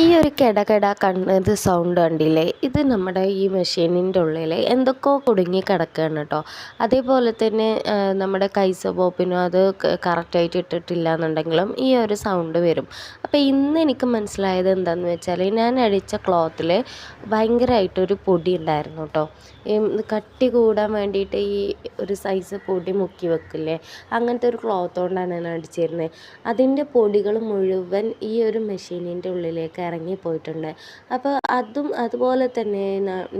ഈ ഒരു കിടകിട കണ്ണത് സൗണ്ട് കണ്ടില്ലേ? ഇത് നമ്മുടെ ഈ മെഷീനിന്റെ ഉള്ളിൽ എന്തൊക്കെയോ കുടുങ്ങി കിടക്കുകയാണ് കേട്ടോ അതേപോലെ തന്നെ നമ്മുടെ കൈസ പോപ്പിനും അത് കറക്റ്റായിട്ട് ഇട്ടിട്ടില്ല എന്നുണ്ടെങ്കിലും ഈ ഒരു സൗണ്ട് വരും. അപ്പോൾ ഇന്ന് എനിക്ക് മനസ്സിലായത് എന്താണെന്ന് വെച്ചാൽ ഞാൻ അടിച്ച ക്ലോത്തിൽ ഭയങ്കരമായിട്ടൊരു പൊടി ഉണ്ടായിരുന്നു കേട്ടോ കട്ടി കൂടാൻ വേണ്ടിയിട്ട് ഈ ഒരു സൈസ് പൊടി മുക്കി വെക്കില്ലേ? അങ്ങനത്തെ ഒരു ക്ലോത്ത് കൊണ്ടാണ് ഞാൻ അടിച്ചിരുന്നത് അതിന്റെ പൊടികൾ മുഴുവൻ ഈ ഒരു മെഷീനിന്റെ ഉള്ളിലേക്ക് ഇറങ്ങിപ്പോയിട്ടുണ്ട് അപ്പോൾ അതും അതുപോലെ തന്നെ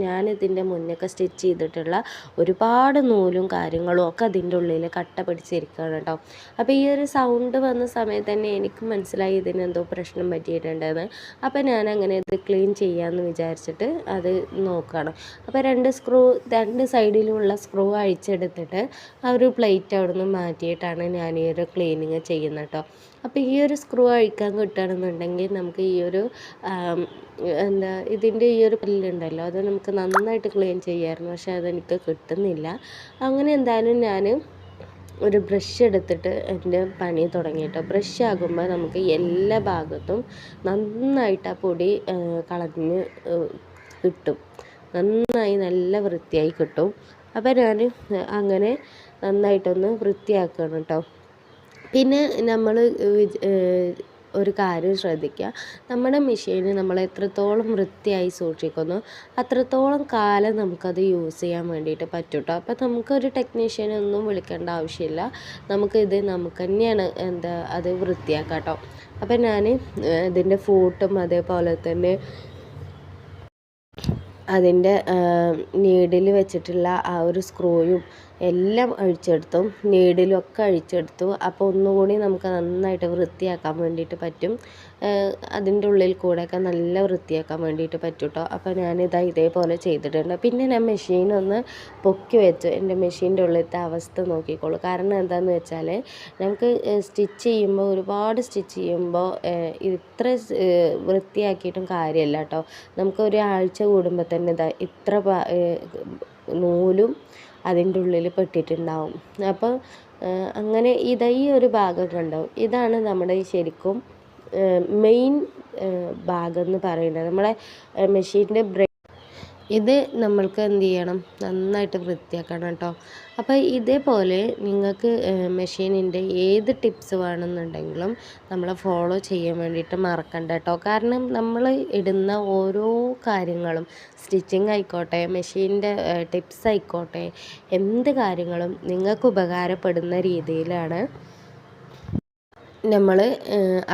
ഞാനിതിന്റെ മുന്നൊക്കെ സ്റ്റിച്ച് ചെയ്തിട്ടുള്ള ഒരുപാട് നൂലും കാര്യങ്ങളും ഒക്കെ അതിന്റെ ഉള്ളിൽ കട്ട പിടിച്ചിരിക്കുകയാണ് കേട്ടോ അപ്പോൾ ഈ ഒരു സൗണ്ട് വന്ന സമയത്ത് തന്നെ എനിക്ക് മനസ്സിലായി ഇതിനെന്തോ പ്രശ്നം പറ്റിയിട്ടുണ്ടെന്ന്. അപ്പോൾ ഞാൻ അങ്ങനെ ഇത് ക്ലീൻ ചെയ്യാമെന്ന് വിചാരിച്ചിട്ട് അത് നോക്കുകയാണ് അപ്പോൾ രണ്ട് സ്ക്രൂ രണ്ട് സൈഡിലുമുള്ള സ്ക്രൂ അഴിച്ചെടുത്തിട്ട് ആ ഒരു പ്ലേറ്റ് അവിടെ നിന്ന് മാറ്റിയിട്ടാണ് ഞാൻ ഈ ഒരു ക്ലീനിങ് ചെയ്യുന്നത് കേട്ടോ അപ്പോൾ ഈ ഒരു സ്ക്രൂ അഴിക്കാൻ കിട്ടുകയാണെന്നുണ്ടെങ്കിൽ നമുക്ക് ഈ ഒരു എന്താ ഇതിന്റെ ഈ ഒരു പല്ലുണ്ടല്ലോ അത് നമുക്ക് നന്നായിട്ട് ക്ലീൻ ചെയ്യാമായിരുന്നു പക്ഷേ അതെനിക്ക് കിട്ടുന്നില്ല. അങ്ങനെ എന്തായാലും ഞാൻ ഒരു ബ്രഷ് എടുത്തിട്ട് എന്റെ പണി തുടങ്ങി കേട്ടോ. ബ്രഷ് ആകുമ്പോൾ നമുക്ക് എല്ലാ ഭാഗത്തും നന്നായിട്ട് ആ പൊടി കളഞ്ഞ് കിട്ടും. നന്നായി നല്ല വൃത്തിയായി കിട്ടും. അപ്പോൾ ഞാൻ അങ്ങനെ നന്നായിട്ടൊന്ന് വൃത്തിയാക്കണം കേട്ടോ. പിന്നെ നമ്മൾ ഒരു കാര്യം ശ്രദ്ധിക്കുക. നമ്മുടെ മെഷീൻ നമ്മൾ എത്രത്തോളം വൃത്തിയായി സൂക്ഷിക്കുന്നു അത്രത്തോളം കാലം നമുക്കത് യൂസ് ചെയ്യാൻ വേണ്ടിയിട്ട് പറ്റും കേട്ടോ അപ്പോൾ നമുക്കൊരു ടെക്നീഷ്യനെ ഒന്നും വിളിക്കേണ്ട ആവശ്യമില്ല. നമുക്കിത് നമുക്ക് തന്നെയാണ് എന്താ അത് വൃത്തിയാക്കാം കേട്ടോ. അപ്പം ഞാൻ ഇതിന്റെ ഫൂട്ടും അതേപോലെ തന്നെ അതിന്റെ നീഡിൽ വെച്ചിട്ടുള്ള ആ ഒരു സ്ക്രൂയും എല്ലാം അഴിച്ചെടുത്തു. നീഡിലൊക്കെ അഴിച്ചെടുത്തു. അപ്പോൾ ഒന്നുകൂടി നമുക്ക് നന്നായിട്ട് വൃത്തിയാക്കാൻ വേണ്ടിയിട്ട് പറ്റും. അതിന്റെ ഉള്ളിൽ കൂടെയൊക്കെ നല്ല വൃത്തിയാക്കാൻ വേണ്ടിയിട്ട് പറ്റും കേട്ടോ അപ്പോൾ ഞാനിതാ ഇതേപോലെ ചെയ്തിട്ടുണ്ട്. പിന്നെ ഞാൻ മെഷീൻ ഒന്ന് പൊക്കി വെച്ചു. എന്റെ മെഷീന്റെ ഉള്ളിലത്തെ അവസ്ഥ നോക്കിക്കോളൂ. കാരണം എന്താണെന്ന് വെച്ചാൽ നമുക്ക് സ്റ്റിച്ച് ചെയ്യുമ്പോൾ ഒരുപാട് സ്റ്റിച്ച് ചെയ്യുമ്പോൾ ഇത്ര വൃത്തിയാക്കിയിട്ടും കാര്യമല്ല കേട്ടോ നമുക്ക് ഒരാഴ്ച കൂടുമ്പോൾ തന്നെ ഇതാ ഇത്ര നൂലും അതിന്റെ ഉള്ളിൽ പെട്ടിട്ടുണ്ടാവും. അപ്പോൾ അങ്ങനെ ഇതാ ഈ ഒരു ഭാഗമൊക്കെ ഉണ്ടാവും. ഇതാണ് നമ്മുടെ ശരിക്കും മെയിൻ ഭാഗം എന്ന് പറയുന്നത്. നമ്മളെ മെഷീന്റെ ബ്രേ ഇത് നമ്മൾക്ക് എന്ത് ചെയ്യണം? നന്നായിട്ട് വൃത്തിയാക്കണം കേട്ടോ. അപ്പോൾ ഇതേപോലെ നിങ്ങൾക്ക് മെഷീനിന്റെ ഏത് ടിപ്സ് വേണമെന്നുണ്ടെങ്കിലും നമ്മൾ ഫോളോ ചെയ്യാൻ വേണ്ടിയിട്ട് മറക്കണ്ട കേട്ടോ. കാരണം നമ്മൾ ഇടുന്ന ഓരോ കാര്യങ്ങളും സ്റ്റിച്ചിങ് ആയിക്കോട്ടെ മെഷീന്റെ ടിപ്സ് ആയിക്കോട്ടെ എന്ത് കാര്യങ്ങളും നിങ്ങൾക്ക് ഉപകാരപ്പെടുന്ന രീതിയിലാണ് നമ്മൾ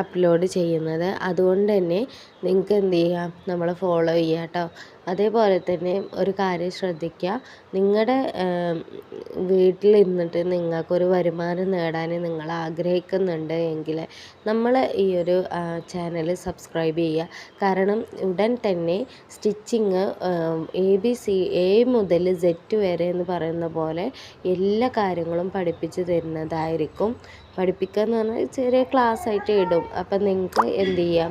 അപ്ലോഡ് ചെയ്യുന്നത്. അതുകൊണ്ട് തന്നെ നിങ്ങൾക്ക് എന്ത് ചെയ്യാം? നമ്മൾ ഫോളോ ചെയ്യാം കേട്ടോ. അതേപോലെ തന്നെ ഒരു കാര്യം ശ്രദ്ധിക്കുക. നിങ്ങളുടെ വീട്ടിലിരുന്നിട്ട് നിങ്ങൾക്കൊരു വരുമാനം നേടാൻ നിങ്ങൾ ആഗ്രഹിക്കുന്നുണ്ട് എങ്കിൽ നമ്മൾ ഈ ഒരു ചാനൽ സബ്സ്ക്രൈബ് ചെയ്യുക. കാരണം ഉടൻ തന്നെ stitching A B C A മുതൽ സെറ്റ് വരെ എന്ന് പറയുന്ന പോലെ എല്ലാ കാര്യങ്ങളും പഠിപ്പിച്ച് തരുന്നതായിരിക്കും. പഠിപ്പിക്കുക എന്ന് പറഞ്ഞാൽ ചെറിയ ക്ലാസ് ആയിട്ട് ഇടും. അപ്പം നിങ്ങൾക്ക് എന്ത് ചെയ്യാം?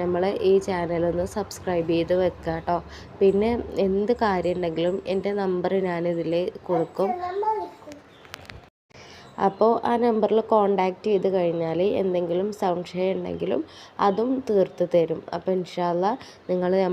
നമ്മൾ ഈ ചാനലൊന്ന് സബ്സ്ക്രൈബ് ചെയ്ത് വെക്കുക കേട്ടോ പിന്നെ എന്ത് കാര്യം ഉണ്ടെങ്കിലും എന്റെ നമ്പർ ഞാനിതിൽ കൊടുക്കും. അപ്പോൾ ആ നമ്പറിൽ കോണ്ടാക്റ്റ് ചെയ്ത് കഴിഞ്ഞാൽ എന്തെങ്കിലും സംശയം ഉണ്ടെങ്കിലും അതും തീർത്ത് തരും. അപ്പോൾ ഇൻഷാല്ല നിങ്ങൾ